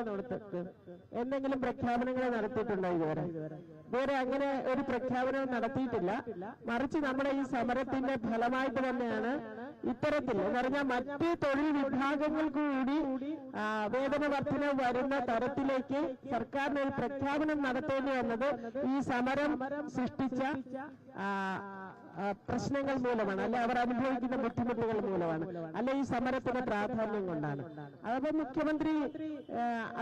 നേതൃത്വം എന്തെങ്കിലും പ്രഖ്യാപനങ്ങൾ നടത്തിയിട്ടുണ്ടോ ഇതുവരെ? ഇതുവരെ അങ്ങനെ ഒരു പ്രഖ്യാപനം നടത്തിയിട്ടില്ല. മറിച്ച് നമ്മുടെ ഈ സമരത്തിന്റെ ഫലമായിട്ട് തന്നെയാണ് ഇത്തരത്തിൽ എന്ന് പറഞ്ഞാൽ മറ്റ് തൊഴിൽ വിഭാഗങ്ങൾ കൂടി വേതന വർധന വരുന്ന തരത്തിലേക്ക് സർക്കാരിന് ഒരു പ്രഖ്യാപനം നടത്തേണ്ടി വന്നത് ഈ സമരം സൃഷ്ടിച്ച പ്രശ്നങ്ങൾ മൂലമാണ്. അല്ലെ അവർ അനുഭവിക്കുന്ന ബുദ്ധിമുട്ടുകൾ മൂലമാണ്. അല്ലെ ഈ സമരത്തിന്റെ പ്രാധാന്യം കൊണ്ടാണ്. അതപ്പോ മുഖ്യമന്ത്രി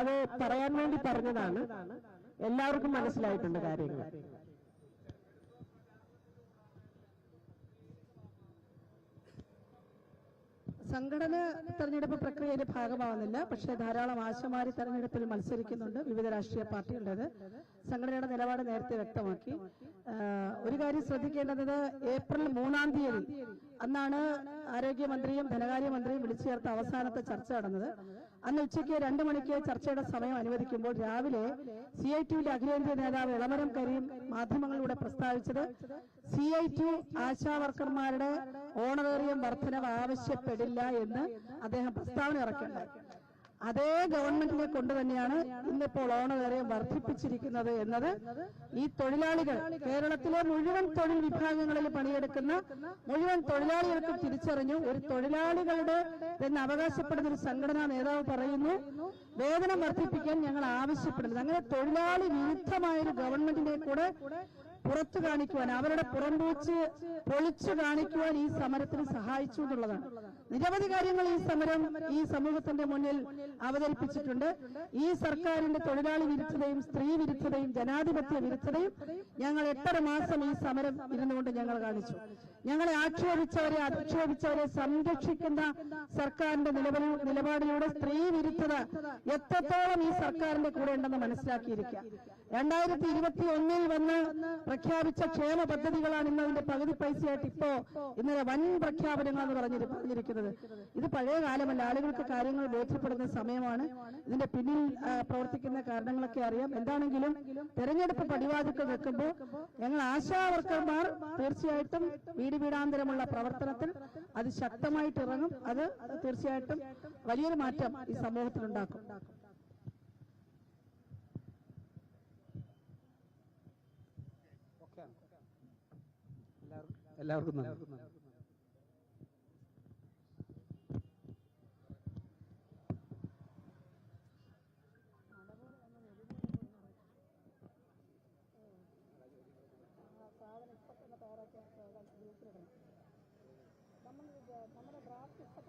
അത് പറയാൻ വേണ്ടി പറഞ്ഞതാണ്. എല്ലാവർക്കും മനസ്സിലായിട്ടുണ്ട് കാര്യങ്ങൾ. സംഘടന തെരഞ്ഞെടുപ്പ് പ്രക്രിയയുടെ ഭാഗമാവുന്നില്ല. പക്ഷേ ധാരാളം ആശമാരി തെരഞ്ഞെടുപ്പിൽ മത്സരിക്കുന്നുണ്ട് വിവിധ രാഷ്ട്രീയ പാർട്ടികളുടേത്. സംഘടനയുടെ നിലപാട് നേരത്തെ വ്യക്തമാക്കി. ഒരു കാര്യം ശ്രദ്ധിക്കേണ്ടത് ഏപ്രിൽ മൂന്നാം തീയതി അന്നാണ് ആരോഗ്യമന്ത്രിയും ധനകാര്യമന്ത്രിയും വിളിച്ചു ചേർത്ത അവസാനത്തെ ചർച്ച നടന്നത്. അന്ന് ഉച്ചയ്ക്ക് രണ്ടു മണിക്ക് ചർച്ചയുടെ സമയം അനുവദിക്കുമ്പോൾ രാവിലെ സി ഐ ടിയുടെ അഖിലേന്ത്യാ നേതാവ് ഇളമരം കരീം മാധ്യമങ്ങളിലൂടെ പ്രസ്താവിച്ചത് സി ഐ ടി ആശാവർക്കർമാരുടെ ഓണറേറിയം വർധനവ് ആവശ്യപ്പെടില്ല എന്ന് അദ്ദേഹം പ്രസ്താവന ഇറക്കേണ്ടായി അതേ ഗവൺമെന്റിനെ കൊണ്ട് തന്നെയാണ് ഇന്നിപ്പോൾ ഓണറേറിയം വർദ്ധിപ്പിച്ചിരിക്കുന്നത് എന്നത് ഈ തൊഴിലാളികൾ കേരളത്തിലെ മുഴുവൻ തൊഴിൽ വിഭാഗങ്ങളിൽ പണിയെടുക്കുന്ന മുഴുവൻ തൊഴിലാളികൾക്ക് തിരിച്ചറിഞ്ഞു ഒരു തൊഴിലാളികളുടെ എന്ന് അവകാശപ്പെടുന്ന ഒരു സംഘടനാ നേതാവ് പറയുന്നു വേതനം വർദ്ധിപ്പിക്കാൻ ഞങ്ങൾ ആവശ്യപ്പെടുന്നത്. അങ്ങനെ തൊഴിലാളി വിരുദ്ധമായൊരു ഗവൺമെന്റിനെ കൂടെ പുറത്തു കാണിക്കുവാൻ അവരുടെ പുറംപൂച്ച് പൊളിച്ചു കാണിക്കുവാൻ ഈ സമരത്തിന് സഹായിച്ചു എന്നുള്ളതാണ്. നിരവധി കാര്യങ്ങൾ ഈ സമരം ഈ സമൂഹത്തിന്റെ മുന്നിൽ അവതരിപ്പിച്ചിട്ടുണ്ട്. ഈ സർക്കാരിന്റെ തൊഴിലാളി വിരുദ്ധതയും സ്ത്രീ വിരുദ്ധതയും ജനാധിപത്യ വിരുദ്ധതയും ഞങ്ങൾ എട്ടര മാസം ഈ സമരം ഇരുന്നുകൊണ്ട് ഞങ്ങൾ കാണിച്ചു. ഞങ്ങളെ ആക്ഷേപിച്ചവരെ അധിക്ഷേപിച്ചവരെ സംരക്ഷിക്കുന്ന സർക്കാരിന്റെ നിലപാടിലൂടെ സ്ത്രീ വിരുദ്ധത എത്രത്തോളം ഈ സർക്കാരിന്റെ കൂടെ ഉണ്ടെന്ന് മനസ്സിലാക്കിയിരിക്കുക. രണ്ടായിരത്തി ഇരുപത്തി ഒന്നിൽ വന്ന് പ്രഖ്യാപിച്ച ക്ഷേമ പദ്ധതികളാണ് ഇന്ന് അതിന്റെ പകുതി പൈസയായിട്ട് ഇപ്പോ ഇന്നലെ വൻ പ്രഖ്യാപനങ്ങളാണ് പറഞ്ഞിരി പറഞ്ഞിരിക്കുന്നത്. ഇത് പഴയ കാലമല്ല. ആളുകൾക്ക് കാര്യങ്ങൾ ബോധ്യപ്പെടുന്ന സമയമാണ്. ഇതിന്റെ പിന്നിൽ പ്രവർത്തിക്കുന്ന കാരണങ്ങളൊക്കെ അറിയാം. എന്താണെങ്കിലും തെരഞ്ഞെടുപ്പ് പടിവാതിക്കൽ നിൽക്കുമ്പോൾ ഞങ്ങൾ ആശാ വർക്കർമാർ തീർച്ചയായിട്ടും വീട് വീടാന്തരമുള്ള പ്രവർത്തനത്തിൽ അത് ശക്തമായിട്ട് ഇറങ്ങും. അത് തീർച്ചയായിട്ടും വലിയൊരു മാറ്റം ഈ സമൂഹത്തിൽ ഉണ്ടാക്കും എല്ലാവർക്കും എല്ലാവർക്കും സാധനം നമ്മൾ നമ്മുടെ ഡ്രാഫ്റ്റ് ഇപ്പം